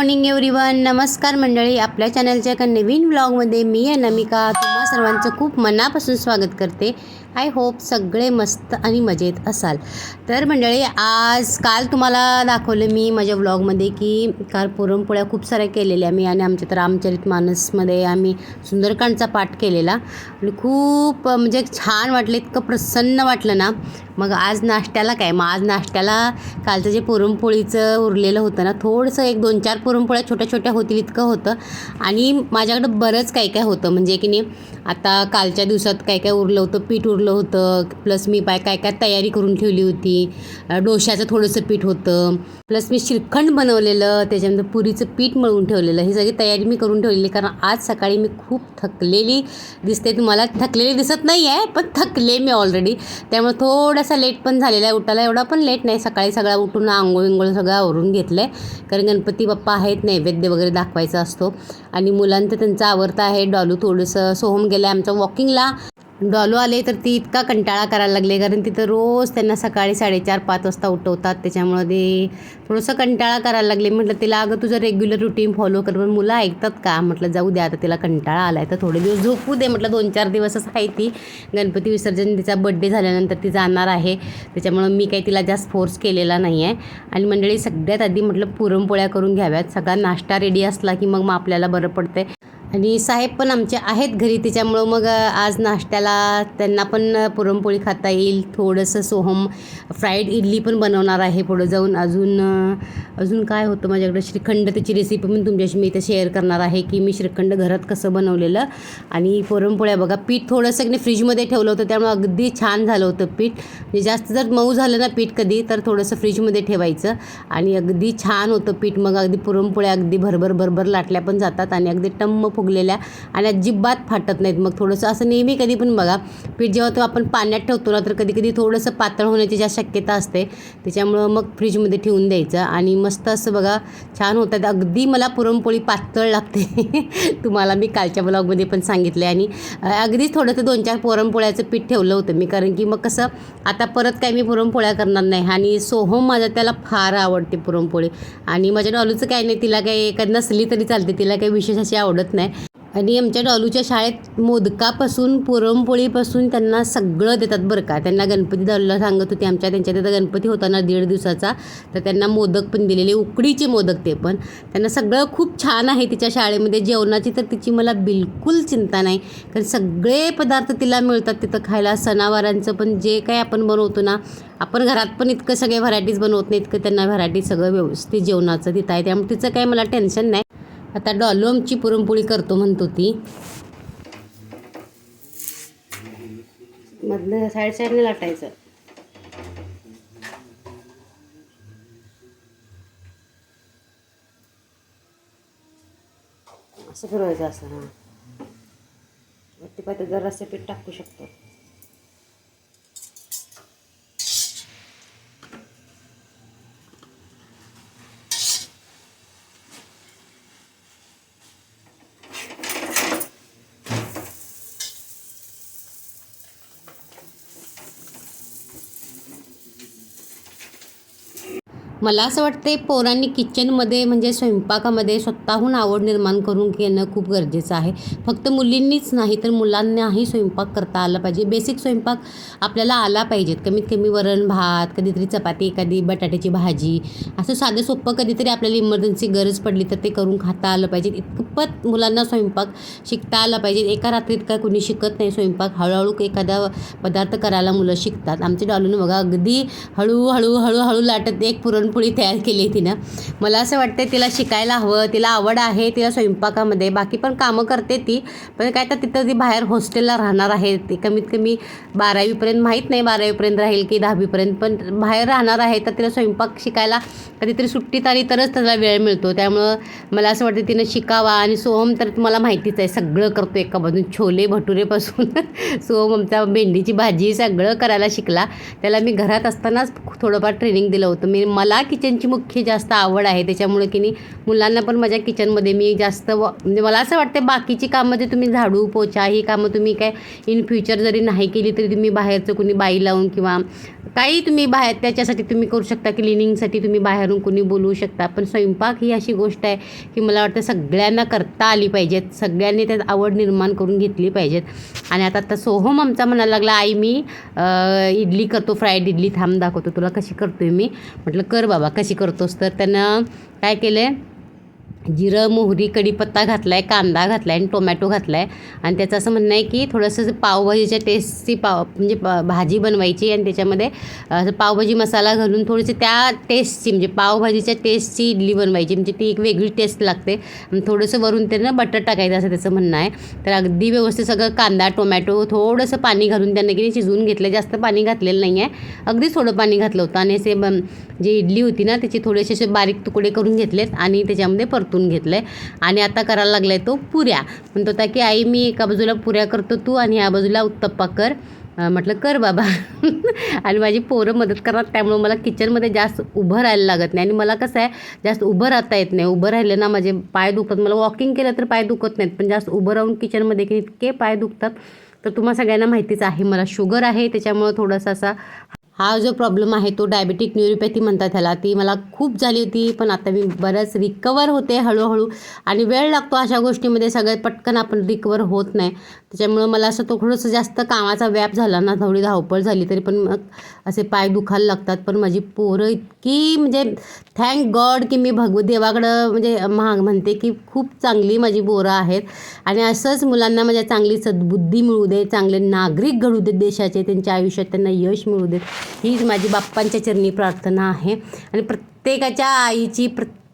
Morning everyone नमस्कार मंडळी. आपल्या चॅनलच्या एका नवीन ब्लॉगमध्ये मी अनामिका तुम्हा सर्वांचं खूप मनापासून स्वागत करते. आय होप सगळे मस्त आणि मजेत असाल. तर मंडळी आज काल तुम्हाला दाखवलं मी माझ्या व्लॉगमध्ये की काल पुरणपोळ्या खूप साऱ्या केलेल्या मी आणि आमच्या तर रामचरित मानसमध्ये आम्ही सुंदरकांडचा पाठ केलेला. आणि खूप म्हणजे छान वाटलं इतकं प्रसन्न वाटलं ना. मग आज नाश्त्याला काय? मग आज नाश्त्याला कालचं जे पुरणपोळीचं उरलेलं होतं ना थोडंसं एक दोन चार पुरणपोळ्या छोट्या छोट्या होतील इतकं होतं. आणि माझ्याकडं बरंच काय काय होतं. म्हणजे की नाही आता कालच्या दिवसात काय काय उरलं होतं? पीठ उरलं होतं. प्लस मी बाय काय काय तयारी करून ठेवली होती. डोशाचं डोश्याचं थोडंसं पीठ होतं. प्लस मी श्रीखंड बनवलेलं. त्याच्यानंतर पुरीचं पीठ मळून ठेवलेलं. ही सगळी तयारी मी करून ठेवलेली. कारण आज सकाळी मी खूप थकलेली दिसते. तुम्हाला थकलेली दिसत नाही आहे पण थकले मी ऑलरेडी त्यामुळे थोडासा लेट पण झालेला आहे. उठायला एवढा पण लेट नाही. सकाळी सगळा उठून आंघोळ विंघोळ सगळं आवरून घेतलं आहे कारण गणपती बाप्पा आहेत. नैवेद्य वगैरे दाखवायचा असतो. आणि मुलांचं त्यांचं आवडता आहे. डॉलू थोडंसं सोहम गेलं आहे आमचा वॉकिंगला डॉलो आले तर ती इतका कंटाळा करायला लागले कारण तिथं रोज त्यांना सकाळी साडेचार पाच वाजता उठवतात. त्याच्यामुळं ते थोडंसं कंटाळा करायला लागले. म्हटलं तिला अगं तुझं रेग्युलर रुटीन फॉलो कर पण मुलं ऐकतात का? म्हटलं जाऊ द्या आता तिला कंटाळा आला आहे तर थोडे दिवस झोपू दे. म्हटलं दोन चार दिवसच आहे ती. गणपती विसर्जन तिचा बड्डे झाल्यानंतर ती जाणार आहे. त्याच्यामुळं मी काही तिला जास्त फोर्स केलेला नाही आहे आणि मंडळी सगळ्यात आधी म्हटलं पुरणपोळ्या करून घ्याव्यात. सगळा नाश्ता रेडी असला की मग मग आपल्याला बरं पडतंय. आणि साहेब पण आमचे आहेत घरी त्याच्यामुळं मग आज नाश्त्याला त्यांना पण पुरणपोळी खाता येईल थोडंसं सोहम फ्राईड इडली पण बनवणार आहे पुढं जाऊन. अजून अजून काय होतं माझ्याकडे? श्रीखंड त्याची रेसिपी पण तुमच्याशी मी इथं शेअर करणार आहे की मी श्रीखंड घरात कसं बनवलेलं. आणि पुरणपोळ्या बघा पीठ थोडंसं की फ्रीजमध्ये ठेवलं होतं त्यामुळे अगदी छान झालं होतं पीठ. म्हणजे जास्त जर मऊ झालं ना पीठ कधी तर थोडंसं फ्रीजमध्ये ठेवायचं. आणि अगदी छान होतं पीठ. मग अगदी पुरणपोळ्या अगदी भरभर भरभर लाटल्या पण जातात आणि अगदी टम्म फुगलेल्या आणि अजिबात फाटत नाहीत. मग थोडंसं असं नेहमी कधी पण बघा पीठ जेव्हा तो आपण पाण्यात ठेवतो ना तर कधी कधी थोडंसं पातळ होण्याची ज्या शक्यता असते त्याच्यामुळं मग फ्रीजमध्ये ठेवून द्यायचं. आणि मस्त असं बघा छान होतात. अगदी मला पुरणपोळी पातळ लागते. तुम्हाला मी कालच्या ब्लॉगमध्ये पण सांगितले आणि अगदीच थोडंसं दोन चार पुरणपोळ्याचं पीठ ठेवलं होतं मी. कारण की मग कसं आता परत काय मी पुरणपोळ्या करणार नाही. आणि सोहम माझा त्याला फार आवडते पुरणपोळी. आणि माझ्या डॉलूचं काय नाही तिला काही का नसली तरी चालते. तिला काही विशेष अशी आवडत नाही. आणि आमच्या डॉलूच्या शाळेत मोदकापासून पुरणपोळीपासून त्यांना सगळं देतात बरं का. त्यांना गणपती डॉलूला सांगत होते आमच्या त्यांच्या तिथं गणपती होता ना दीड दिवसाचा. तर त्यांना मोदक पण दिलेले उकडीचे मोदक ते पण. त्यांना सगळं खूप छान आहे तिच्या शाळेमध्ये. जेवणाची तर तिची मला बिलकुल चिंता नाही. कारण सगळे पदार्थ तिला मिळतात तिथं खायला. सणावारांचं पण जे काय आपण बनवतो ना आपण घरात पण इतकं सगळे व्हरायटीज बनवत नाही इतकं त्यांना व्हरायटी सगळं व्यवस्थित जेवणाचं तिथं आहे. त्यामुळे तिचं काही मला टेन्शन नाही. आता डॉलोमची पुरणपोळी करतो म्हणतो ती मधलं साईड साईडने लाटायचं. असं फिरवायचं असं हां. वरती पाहिजे जर पीठ टाकू शकतो. मला असं वाटते पोरांनी किचनमध्ये म्हणजे स्वयंपाकामध्ये स्वतःहून आवड निर्माण करून घेणं खूप गरजेचं आहे. फक्त मुलींनीच नाही तर मुलांनाही स्वयंपाक करता आला पाहिजे. बेसिक स्वयंपाक आपल्याला आला पाहिजेत. कमीत कमी वरण भात कधीतरी चपाती एखादी बटाट्याची भाजी. असं साधं सोपं कधीतरी आपल्याला इमर्जन्सी गरज पडली तर ते करून खाता आलं पाहिजे इतपत मुलांना स्वयंपाक शिकता आला पाहिजे एका रात्रीत काय कुणी शिकत नाही स्वयंपाक. हळूहळू एखादा पदार्थ करायला मुलं शिकतात. आमच्या डॉलून बघा अगदी हळूहळू हळूहळू लाटत एक पुरण पुरणपोळी तयार केली आहे तिनं. मला असं वाटतं तिला शिकायला हवं तिला आवड आहे तिला स्वयंपाकामध्ये. बाकी पण कामं करते ती. पण काय तर तिथं ती बाहेर हॉस्टेलला राहणार आहे ती कमीत कमी बारावीपर्यंत माहीत नाही बारावीपर्यंत राहील की दहावीपर्यंत. पण बाहेर राहणार आहे तर तिला स्वयंपाक शिकायला कधीतरी सुट्टीत आली तरच त्याला वेळ मिळतो. त्यामुळं मला असं वाटतं तिनं शिकावा. आणि सोहम तर तुम्हाला माहितीच आहे सगळं करतो एका बाजून छोले भटुरेपासून सोहम आमचा भेंडीची भाजी सगळं करायला शिकला. त्याला मी घरात असतानाच थोडंफार ट्रेनिंग दिलं होतं. मी मला मला किचनची मुख्य जास्त आवड आहे. त्याच्यामुळे की नाही मुलांना पण माझ्या किचनमध्ये मी जास्त व म्हणजे मला असं वाटतं बाकीची कामं जे तुम्ही झाडू पोछा ही कामं तुम्ही काय इन फ्युचर जरी नाही केली तरी तुम्ही बाहेरचं कुणी बाई लावून किंवा काही तुम्ही बाहेर त्याच्यासाठी तुम्ही करू शकता क्लिनिंगसाठी तुम्ही बाहेरून कुणी बोलवू शकता. पण स्वयंपाक ही अशी गोष्ट आहे की मला वाटतं सगळ्यांना करता आली पाहिजेत. सगळ्यांनी त्यात आवड निर्माण करून घेतली पाहिजेत. आणि आता आता सोहम आमचा म्हणायला लागला आई मी इडली करतो फ्राईड इडली थांब दाखवतो तुला कशी करतोय मी. म्हटलं कर बाबा कशी करतोस? तर त्यानं काय केलं आहे जिरं मोहरी कढीपत्ता घातला आहे कांदा घातला आहे आणि टोमॅटो घातला आहे आणि त्याचं असं म्हणणं आहे की थोडंसं असं पावभाजीच्या टेस्टची पाव म्हणजे प- भाजी बनवायची आणि त्याच्यामध्ये असं पावभाजी मसाला घालून थोडीशी त्या टेस्टची म्हणजे पावभाजीच्या टेस्टची इडली बनवायची. म्हणजे ती एक वेगळी टेस्ट लागते. आणि थोडंसं वरून त्यांना बटर टाकायचं असं त्याचं म्हणणं आहे. तर अगदी व्यवस्थित सगळं कांदा टोमॅटो थोडंसं पाणी घालून त्यांना की नाही शिजवून घेतलं जास्त पाणी घातलेलं नाही आहे अगदी थोडं पाणी घातलं होतं. आणि असे ब- जी इडली होती ना त्याचे थोडेसे असे बारीक तुकडे करून घेतलेत. आणि त्याच्यामध्ये परत वाटून घेतलं आहे आणि आता करायला लागला आहे तो पुऱ्या. म्हणतो होता की आई मी एका बाजूला पुऱ्या करतो तू आणि ह्या बाजूला उत्तप्पा कर. म्हटलं कर बाबा. आणि माझी पोरं मदत करतात. त्यामुळं मला किचनमध्ये जास्त उभं राहायला लागत नाही. आणि मला कसं आहे जास्त उभं राहता येत नाही. उभं राहिलं ना माझे पाय दुखत. मला वॉकिंग केलं तर पाय दुखत नाहीत. पण जास्त उभं राहून किचनमध्ये की इतके पाय दुखतात. तर तुम्हाला सगळ्यांना माहितीच आहे मला शुगर आहे. त्याच्यामुळं थोडासा असा हा जो प्रॉब्लेम आहे तो डायबेटिक न्युरोपॅथी म्हणतात त्याला ती मला खूप झाली होती पण आता मी बरंच रिकवर होते हळूहळू. आणि वेळ लागतो अशा गोष्टीमध्ये सगळ्यात पटकन आपण रिकवर होत नाही. त्याच्यामुळं मला असं तो थोडंसं जास्त कामाचा व्याप झाला ना थोडी धावपळ झाली तरी पण मग असे पाय दुखायला लागतात. पण माझी पोरं इतकी म्हणजे थँक गॉड की मी भगव देवाकडं म्हणजे महाग म्हणते की खूप चांगली माझी पोरं आहेत. आणि असंच मुलांना म्हणजे चांगली सद्बुद्धी मिळू दे चांगले नागरिक घडू देत देशाचे त्यांच्या आयुष्यात त्यांना यश मिळू देत हीच माझी बाप्पांच्या चरणी प्रार्थना आहे. आणि प्रत्येकाच्या आईची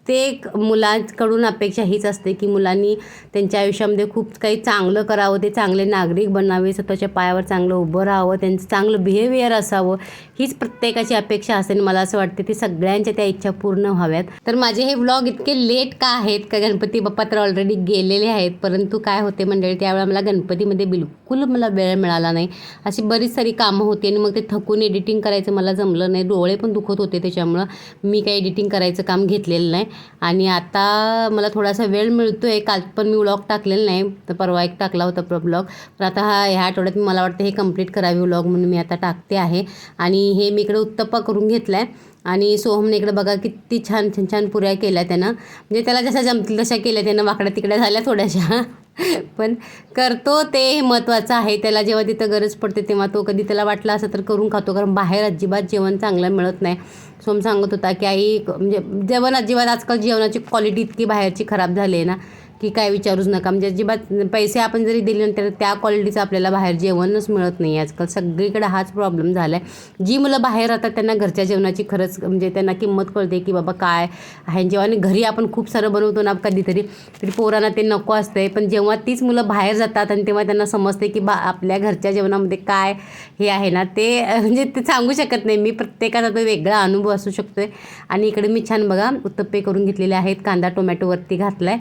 प्रत्येक मुलांकडून अपेक्षा हीच असते की मुलांनी त्यांच्या आयुष्यामध्ये खूप काही चांगलं करावं ते चांगले नागरिक बनावे स्वतःच्या पायावर चांगलं उभं राहावं त्यांचं चांगलं बिहेवियर असावं हीच प्रत्येकाची अपेक्षा असेल मला असं वाटते ती सगळ्यांच्या त्या इच्छा पूर्ण व्हाव्यात. तर माझे हे व्लॉग इतके लेट का आहेत का गणपती बाप्पा तर ऑलरेडी गेलेले आहेत परंतु काय होते मंडळी त्यावेळेला मला गणपतीमध्ये बिलकुल मला वेळ मिळाला नाही. अशी बरीच सारी कामं होती आणि मग ते थकून एडिटिंग करायचं मला जमलं नाही डोळे पण दुखत होते त्याच्यामुळं मी काही एडिटिंग करायचं काम घेतलेलं नाही. आणि आता मला थोडासा वेळ मिळतो आहे काल पण मी व्लॉग टाकलेला नाही तर परवा एक टाकला होता ब्लॉग. पण आता हा ह्या आठवड्यात मला वाटतं हे कंप्लीट करावी व्लॉग म्हणून मी आता टाकते आहे. आणि हे मी इकडे उत्तप्पा करून घेतला आहे आणि सोहमने इकडे बघा किती छान छान छान पुऱ्या केल्या त्यानं. म्हणजे त्याला जशा जमतील तशा केल्या त्यानं वाकड्या तिकड्या झाल्या थोड्याशा. पण करतो ते महत्त्वाचं आहे. त्याला जेव्हा तिथं गरज पडते तेव्हा तो कधी त्याला वाटला असं तर करून खातो कारण बाहेर अजिबात जेवण चांगलं मिळत नाही. सोम सांगत होता की आई म्हणजे जेवण अजिबात आजकाल जेवणाची क्वालिटी इतकी बाहेरची खराब झाली आहे ना. की काय विचारूच नका. म्हणजे अजिबात पैसे आपण जरी दिले तर त्या क्वालिटीचं आपल्याला बाहेर जेवणच मिळत नाही. आजकाल सगळीकडे हाच प्रॉब्लेम झाला आहे जी मुलं बाहेर राहतात त्यांना घरच्या जेवणाची खरंच म्हणजे त्यांना किंमत कळते की बाबा काय आहे. जेव्हा आणि घरी आपण खूप सारं बनवतो ना कधीतरी तरी पोरांना ते नको असते पण जेव्हा तीच मुलं बाहेर जातात आणि तेव्हा त्यांना समजते की बा आपल्या घरच्या जेवणामध्ये काय हे आहे ना ते म्हणजे ते सांगू शकत नाही. मी प्रत्येकाचा तो वेगळा अनुभव असू शकतो आहे आणि इकडे मी छान बघा उत्तप्पे करून घेतलेले आहेत. कांदा टोमॅटोवरती घातला आहे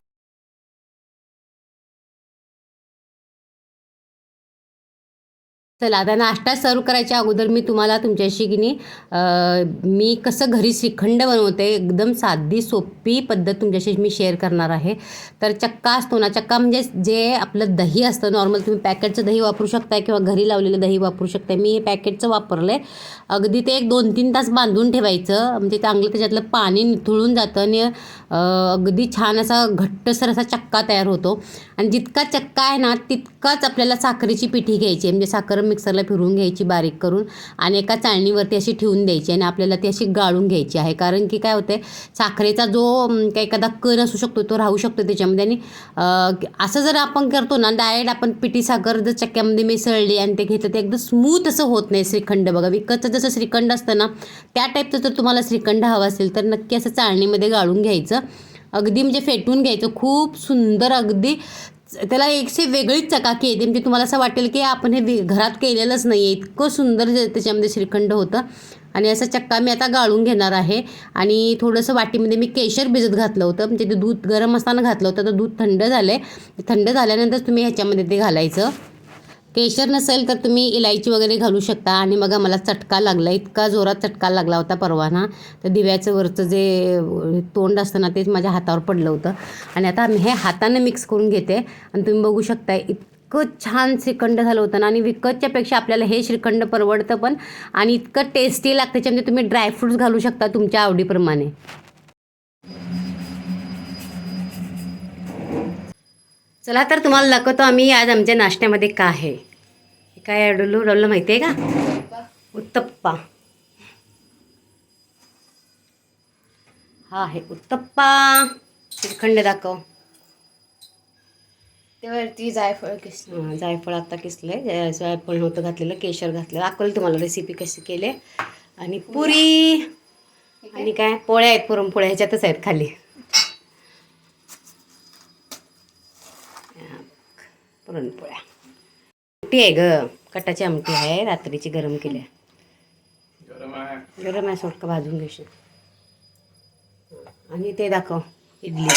चला आता नाश्ता सर्व करायच्या अगोदर मी तुम्हाला तुमच्याशी की नाही मी कसं घरी श्रीखंड बनवते एकदम साधी सोपी पद्धत तुमच्याशी मी शेअर करणार आहे. तर चक्का असतो ना चक्का म्हणजे जे आपलं दही असतं नॉर्मल तुम्ही पॅकेटचं दही वापरू शकताय किंवा घरी लावलेलं दही वापरू शकताय. मी हे पॅकेटचं वापरलं आहे अगदी ते एक दोन तीन तास बांधून ठेवायचं म्हणजे चांगलं त्याच्यातलं पाणी निथळून जातं आणि अगदी छान असा घट्टसर असा चक्का तयार होतो. आणि जितका चक्का आहे ना तितकाच आपल्याला साखरेची पिठी घ्यायची आहे. म्हणजे साखर मिक्सरला फिरवून घ्यायची बारीक करून आणि एका चाळणीवरती अशी ठेवून द्यायची आणि आपल्याला ती अशी गाळून घ्यायची आहे. कारण की काय होते साखरेचा जो काही एखादा कण असू शकतो तो राहू शकतो त्याच्यामध्ये आणि असं जर आपण करतो ना डायरेक्ट आपण पिठी साखर जर चक्क्यामध्ये मिसळली आणि ते घेतलं ते एकदम स्मूथ असं होत नाही श्रीखंड. बघा विकतचं जसं श्रीखंड असतं ना त्या टाईपचं जर तुम्हाला श्रीखंड हवा असेल तर नक्की असं चाळणीमध्ये गाळून घ्यायचं. अगदी म्हणजे फेटून घ्यायचं. खूप सुंदर अगदी. त्याला एकशे वेगळीच चकाकी येते. म्हणजे तुम्हाला असं वाटेल की आपण हे घरात केलेलंच नाही आहे इतकं सुंदर त्याच्यामध्ये श्रीखंड होतं. आणि असा चक्का मी आता गाळून घेणार आहे. आणि थोडंसं वाटीमध्ये मी केशर भिजत घातलं होतं. म्हणजे ते दूध गरम असताना घातलं होतं. तर दूध थंड झालं आहे थंड झाल्यानंतर तुम्ही ह्याच्यामध्ये ते घालायचं. केशर नसेल तर तुम्ही इलायची वगैरे घालू शकता. आणि बघा मला चटका लागला. इतका जोरात चटका लागला होता परवाना तर दिव्याचं वरचं जे तोंड असतं ना तेच माझ्या हातावर पडलं होतं. आणि आता मी हे हातानं मिक्स करून घेते. आणि तुम्ही बघू शकता इतकं छान श्रीखंड झालं होतं ना. आणि विकतच्यापेक्षा आपल्याला हे श्रीखंड परवडतं पण. आणि इतकं टेस्टी लागतं. त्याच्यामध्ये तुम्ही ड्रायफ्रूट्स घालू शकता तुमच्या आवडीप्रमाणे. चला तर तुम्हाला दाखवतो आम्ही आज आमच्या नाश्त्यामध्ये काय आहे. काय डोलू डोललं माहिती आहे का? उत्तप्पा. हा आहे उत्तप्पा. श्रीखंड दाखव. त्यावरती जायफळ किसलं. जायफळ आता किसलं जायफळ नव्हतं घातलेलं केशर घातलेलं दाखवलं तुम्हाला रेसिपी कशी केली आणि पुरी. आणि काय? पोळ्या आहेत पुरणपोळ्या ह्याच्यातच आहेत खाली. पुरणपोळ्या आमटी आहे ग. कटाची आमटी आहे रात्रीची गरम केली आहे. गरम आहे. सोडका भाजून घेशील. आणि ते दाखव इडली.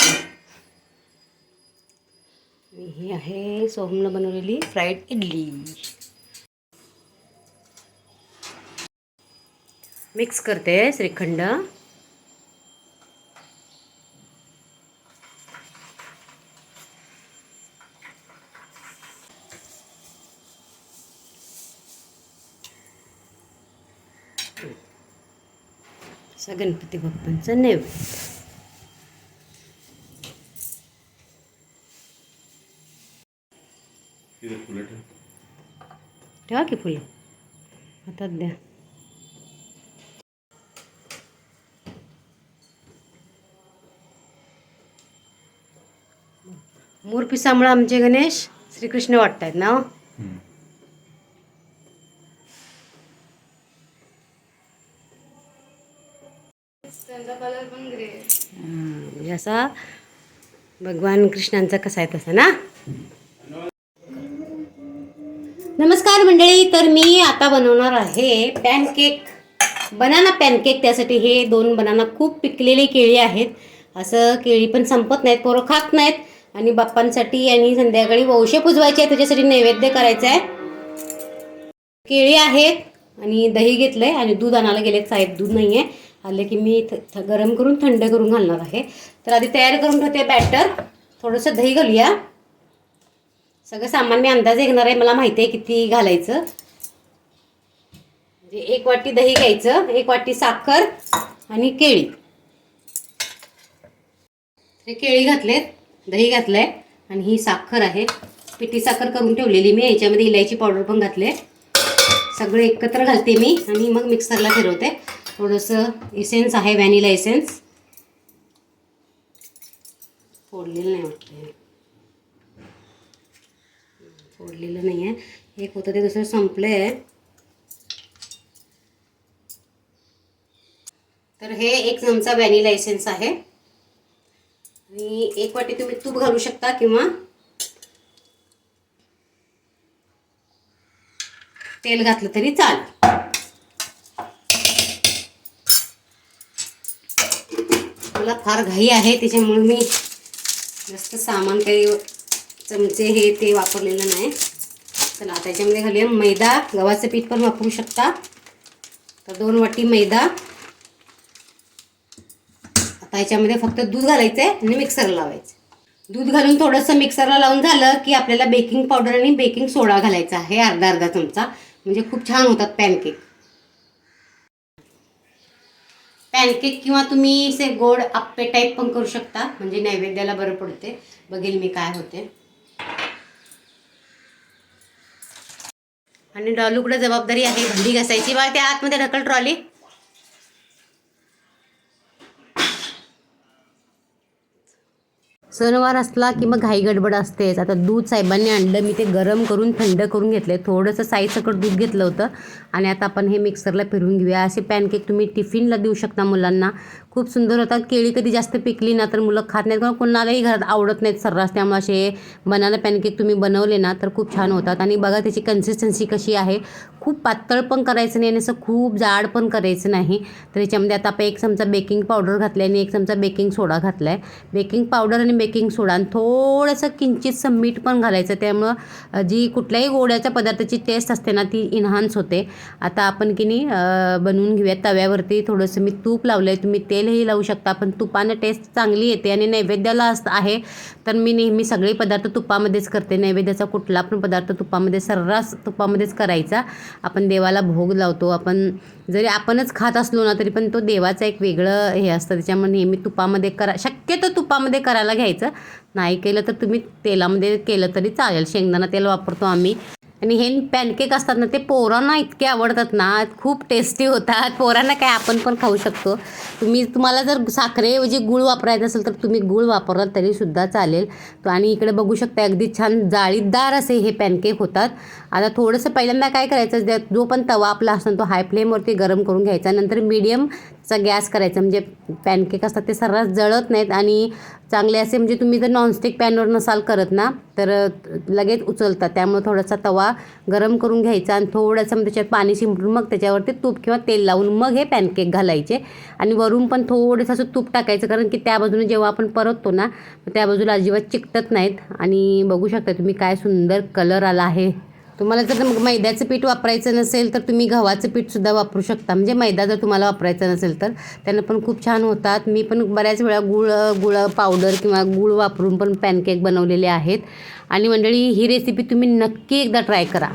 ही आहे सोहमनं बनवलेली फ्राईड इडली. मिक्स करते श्रीखंड. असा गणपती बाप्पांचं नैवेद्य. ठेवा. की फुलं? हातात द्या. मोरपिसामुळे आमचे गणेश श्रीकृष्ण वाटतायत ना हो? त्यांचा कलर पण ग्रे हां, म्हणजे भगवान कृष्णांचा कसा आहे तसा ना? नमस्कार मंडळी तर मी आता बनवणार आहे पॅनकेक बनाना पॅनकेक त्यासाठी हे दोन बनाना खूप पिकलेले केळी आहेत. असं केळी पण संपत नाहीत पोरं खात नाहीत. आणि बाप्पांसाठी आणि संध्याकाळी वंश पुजवायचे आहे त्याच्यासाठी नैवेद्य करायचं आहे केळी आहेत आणि दही घेतलंय आणि दूध आणायला गेले साहेब दूध नाही आहे आले की मी थ- थ- गरम करून थंड करून घालणार आहे. तर आधी तयार करून ठेवते बॅटर थोडंसं दही घालूया. सगळं सामान मी अंदाज घेणार आहे. मला माहिती आहे किती घालायचं. म्हणजे एक वाटी दही घ्यायचं एक वाटी साखर आणि केळी. हे केळी घातलेत दही घातलंय आणि ही साखर आहे. पिठी साखर करून ठेवलेली मी. याच्यामध्ये इलायची पावडर पण घातले सगळे एकत्र घालते मी आणि मग मिक्सरला फिरवते. थोडंसं इसेन्स आहे व्हॅनिला इसेन्स फोडलेलं नाही वाटतं फोडलेलं नाही आहे एक होतं ते दुसरं संपलं आहे तर हे एक चमचा व्हॅनिला इसेन्स आहे. आणि एक वाटी तुम्ही तूप घालू शकता किंवा तेल घातलं तरी चालेल. मला फार घाई आहे त्याच्यामुळे मी जास्त सामान काही चमचे हे ते वापरलेलं नाही. चला आता याच्यामध्ये घालूया मैदा. गव्हाचं पीठ पण वापरू शकता. तर दोन वाटी मैदा. आता याच्यामध्ये फक्त दूध घालायचं आहे आणि मिक्सरला लावायचं. दूध घालून थोडंसं मिक्सरला लावून झालं की आपल्याला बेकिंग पावडर आणि बेकिंग सोडा घालायचा आहे अर्धा अर्धा चमचा. म्हणजे खूप छान होतात पॅनकेक पॅनकेक किंवा तुम्ही असे गोड आप्पे टाईप पण करू शकता. म्हणजे नैवेद्याला बरं पडते. बघेल मी काय होते. आणि डॉलूकडे जबाबदारी आहे भांडी घासायची. बा त्या आतमध्ये ढकल ट्रॉली. सणवार असला की मग घाई गडबड असतेच. आता दूध साहेबांनी आणलं मी ते गरम करून थंड करून घेतले. थोडंसं साईसकट दूध घेतलं होतं. आणि आता आपण हे मिक्सरला फिरून घेऊया. असे पॅनकेक तुम्ही टिफिनला देऊ शकता मुलांना. खूप सुंदर होतात केळी कधी जास्त पिकली ना तर मुलं खात नाहीत. किंवा कोणालाही घरात आवडत नाहीत सर्रास. त्यामुळे असे बनाना पॅनकेक तुम्ही बनवले ना तर खूप छान होतात. आणि बघा त्याची कन्सिस्टन्सी कशी आहे. खूप पातळ पण करायचं नाही आणि असं खूप जाड पण करायचं नाही. तर याच्यामध्ये आता आपण एक चमचा बेकिंग पावडर घातला आणि एक चमचा बेकिंग सोडा घातला आहे बेकिंग पावडर आणि बेकिंग सोडा आणि थोडंसं किंचित मीठ पण घालायचं. त्यामुळं जी कुठल्याही गोड्याच्या पदार्थाची टेस्ट असते ना ती इन्हान्स होते. आता आपण की नाही बनवून घेऊया तव्यावरती. थोडंसं मी तूप लावलं आहे तुम्ही तेल तेलही लावू शकता पण तुपानं टेस्ट चांगली येते आणि नैवेद्याला असं आहे तर मी नेहमी सगळे पदार्थ तुपामध्येच करते. नैवेद्याचा कुठला पण पदार्थ तुपामध्ये सर्रास तुपामध्येच करायचा. आपण देवाला भोग लावतो. आपण जरी आपणच खात असलो ना तरी पण तो देवाचा एक वेगळं हे असतं. त्याच्यामुळे नेहमी तुपामध्ये करा शक्यतो तुपामध्ये करायला घ्यायचं. नाही केलं तर तुम्ही तेलामध्ये केलं तरी चालेल. शेंगदाणा तेल वापरतो आम्ही. आणि हे पॅनकेक असतात ना ते पोरांना इतके आवडतात ना खूप टेस्टी होतात. पोरांना काय आपण पण खाऊ शकतो. तुम्ही तुम्हाला जर साखरेऐवजी गूळ वापरायचं असेल तर तुम्ही गूळ वापरलात तरीसुद्धा चालेल. तो आणि इकडे बघू शकता अगदी छान जाळीदार असे हे पॅनकेक होतात. आता थोडंसं पहिल्यांदा काय करायचं ज्या- जो पण तवा आपला असतो तो हाय फ्लेमवरती गरम करून घ्यायचा. नंतर मीडियमचा गॅस करायचा. म्हणजे पॅनकेक असतात ते सर्रास जळत नाहीत आणि चांगले असे म्हणजे तुम्ही जर नॉनस्टिक पॅनवर नसाल करत ना तर लगेच उचलतात. त्यामुळे थोडासा तवा गरम करून घ्यायचा आणि थोडंसं मग त्याच्यात पाणी शिंपडून मग त्याच्यावरती तूप किंवा तेल लावून मग हे पॅनकेक घालायचे. आणि वरून पण थोडंसं असं तूप टाकायचं कारण की त्या बाजूने जेव्हा आपण परततो ना त्या बाजूला अजिबात चिकटत नाहीत. आणि बघू शकता तुम्ही काय सुंदर कलर आला आहे. तुम्हाला जर मग मैद्याचं पीठ वापरायचं नसेल तर तुम्ही गव्हाचं पीठसुद्धा वापरू शकता. म्हणजे मैदा जर तुम्हाला वापरायचा नसेल तर त्यानं पण खूप छान होतात. मी पण बऱ्याच वेळा गुळ गुळ पावडर किंवा गूळ वापरून पण पॅनकेक बनवलेले आहेत. आणि मंडळी ही रेसिपी तुम्ही नक्की एकदा ट्राय करा.